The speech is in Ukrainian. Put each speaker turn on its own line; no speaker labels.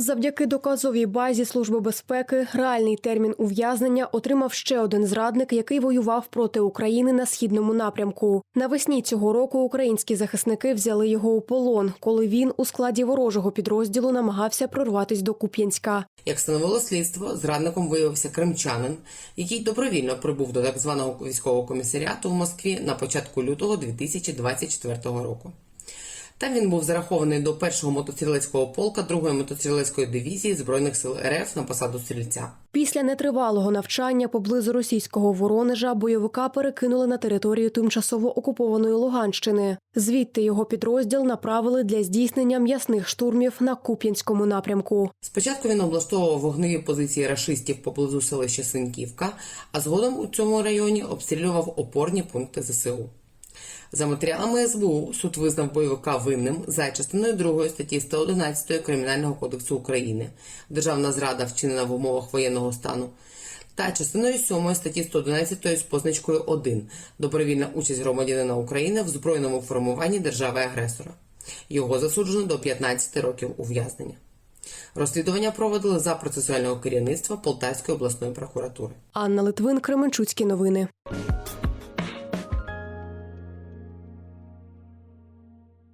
Завдяки доказовій базі Служби безпеки реальний термін ув'язнення отримав ще один зрадник, який воював проти України на східному напрямку. Навесні цього року українські захисники взяли його у полон, коли він у складі ворожого підрозділу намагався прорватись до Куп'янська.
Як встановило слідство, зрадником виявився кримчанин, який добровільно прибув до так званого військового комісаріату в Москві на початку лютого 2024 року. Там він був зарахований до першого мотострілецького полка другої мотострілецької дивізії збройних сил РФ на посаду стрільця.
Після нетривалого навчання поблизу російського Воронежа бойовика перекинули на територію тимчасово окупованої Луганщини. Звідти його підрозділ направили для здійснення м'ясних штурмів на Куп'янському напрямку.
Спочатку він облаштовував вогневі позиції рашистів поблизу селища Синьківка, а згодом у цьому районі обстрілював опорні пункти ЗСУ. За матеріалами СБУ суд визнав бойовика винним за частиною 2 статті 111 Кримінального кодексу України державна зрада вчинена в умовах воєнного стану та частиною 7 статті 111 з позначкою 1 добровільна участь громадянина України в збройному формуванні держави-агресора. Його засуджено до 15 років ув'язнення. Розслідування проводили за процесуального керівництва Полтавської обласної прокуратури.
Анна Литвин, Кременчуцькі новини.